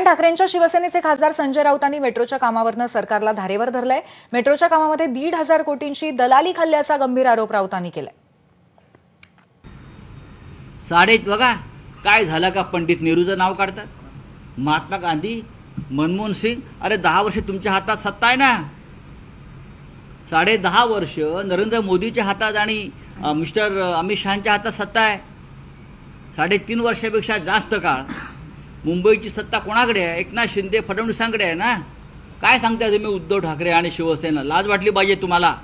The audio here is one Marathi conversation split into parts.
दरम्यान ठाकरेंच्या शिवसेनेचे खासदार संजय राऊतांनी मेट्रोच्या कामावरनं सरकारला धारेवर धरलंय. मेट्रोच्या कामामध्ये दीड हजार कोटींची दलाली खाल्ल्याचा गंभीर आरोप राऊतांनी केलाय. साडे बघा काय झालं का पंडित नेहरूचं नाव काढतात? महात्मा गांधी मनमोहन सिंग अरे दहा वर्ष तुमच्या हातात सत्ता आहे ना? साडे दहा वर्ष नरेंद्र मोदीच्या हातात आणि मिस्टर अमित शहाच्या हातात सत्ता आहे. साडेतीन वर्षापेक्षा जास्त काळ मुंबईची सत्ता कोणाकडे आहे? एकनाथ शिंदे फडणवीसांकडे आहे ना? काय सांगताय तुम्ही उद्धव ठाकरे आणि शिवसेना? लाज वाटली पाहिजे तुम्हाला?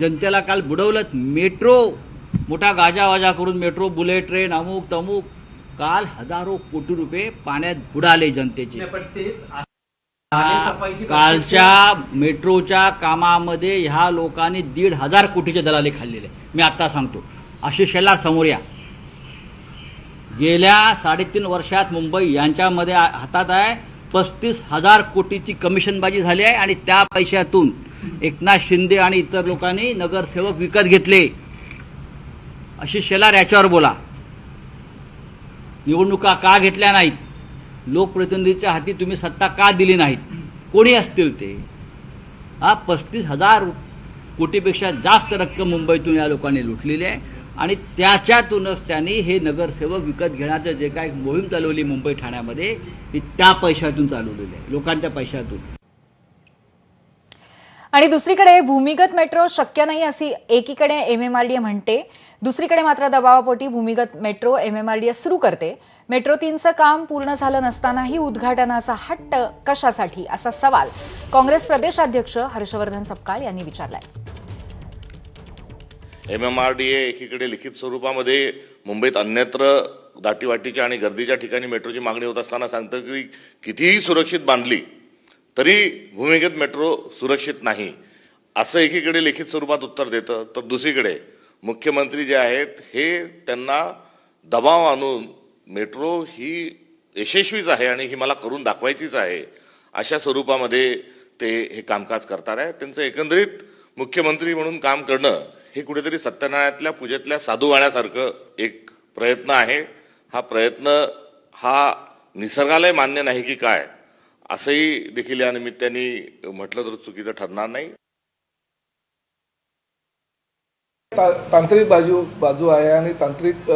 जनतेला काल बुडवलं मेट्रो. मोठा गाजावाजा करून मेट्रो बुलेट ट्रेन अमुक तमुक. काल हजारो कोटी रुपये पाण्यात बुडाले जनतेचे. कालच्या मेट्रोच्या कामामध्ये ह्या लोकांनी दीड हजार कोटीचे दलाली खाल्लेले. मी आता सांगतो. आशिष शेलार समोर या. गेल्या साडेतीन वर्षात मुंबई यांच्यामध्ये हातात आहे. पस्तीस हजार कोटीची कमिशनबाजी झाली आहे आणि त्या पैशातून एकनाथ शिंदे आणि इतर लोकांनी नगरसेवक विकत घेतले. अशी शेलार याच्यावर बोला. निवडणुका का घेतल्या नाहीत? लोकप्रतिनिधीच्या हाती तुम्ही सत्ता का दिली नाहीत? कोणी असतील ते? हा पस्तीस हजार कोटीपेक्षा जास्त रक्कम मुंबईतून या लोकांनी लुटलेली आहे. आणि त्याच्यातूनच त्यांनी हे नगरसेवक विकत घेण्याचं जे काय मोहीम चालवली मुंबई ठाण्यामध्ये ती त्या पैशातून चालवलेली आहे लोकांच्या पैशातून. आणि दुसरीकडे भूमिगत मेट्रो शक्य नाही अशी एकीकडे एमएमआरडीए म्हणते दुसरीकडे मात्र दबावापोटी भूमिगत मेट्रो एमएमआरडीए सुरू करते. मेट्रो तीनचं काम पूर्ण झालं नसतानाही उद्घाटनाचा हट्ट कशासाठी असा सवाल काँग्रेस प्रदेशाध्यक्ष हर्षवर्धन सपकाळ यांनी विचारलाय. M M R D A एकीकडे लिखित स्वरूपामध्ये मुंबईत अन्यत्र दाटीवाटीच्या आणि गर्दीच्या ठिकाणी मेट्रोची मागणी होत असताना सांगतं की कितीही सुरक्षित बांधली तरी भूमिगत मेट्रो सुरक्षित नाही. असं एकीकडे लिखित स्वरूपात उत्तर देतं तर दुसरीकडे मुख्यमंत्री जे आहेत हे त्यांना दबाव आणून मेट्रो ही यशस्वीच आहे आणि ही मला करून दाखवायचीच आहे अशा स्वरूपामध्ये ते हे कामकाज करतात. आहे त्यांचं एकंदरीत मुख्यमंत्री म्हणून काम करणं हे कुठेतरी सत्यनारायणातल्या पूजेतल्या साधू वाण्यासारखं एक प्रयत्न आहे. हा प्रयत्न हा निसर्गालाही मान्य नाही की काय असंही देखील या निमित्ताने म्हटलं तर चुकीचं ठरणार नाही ता- तांत्रिक बाजू बाजू आहे आणि तांत्रिक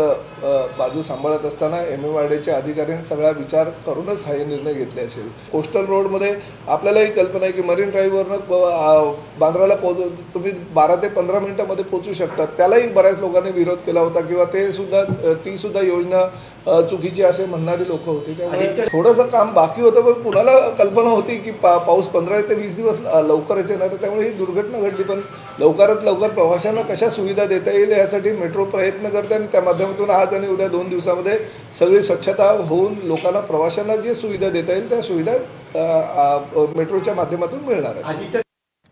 बाजू सांभाळत असताना एम एम आर डीच्या अधिकाऱ्यांनी सगळा विचार करूनच हा हे निर्णय घेतले असेल. कोस्टल रोडमध्ये आपल्यालाही कल्पना आहे की मरीन ड्राईव्हवरनं बांद्राला पोहोच तुम्ही बारा ते पंधरा मिनिटामध्ये पोहोचू शकतात त्यालाही बऱ्याच लोकांनी विरोध केला होता किंवा ते सुद्धा ती सुद्धा योजना चुकीची असे म्हणणारी लोक होती. त्यामुळे थोडंसं काम बाकी होतं पण कुणाला कल्पना होती की पा- पाऊस पंधरा ते वीस दिवस लवकरच येणार आहे. त्यामुळे ही दुर्घटना घडली पण लवकरात लवकर प्रवाशांना कशा सुविधा देता येईल यासाठी मेट्रो प्रयत्न करते आणि त्या माध्यमातून आज आणि उद्या दोन दिवसामध्ये सगळी स्वच्छता होऊन लोकांना प्रवाशांना जी सुविधा देता येईल त्या सुविधा मेट्रोच्या माध्यमातून मिळणार आहेत. आदित्य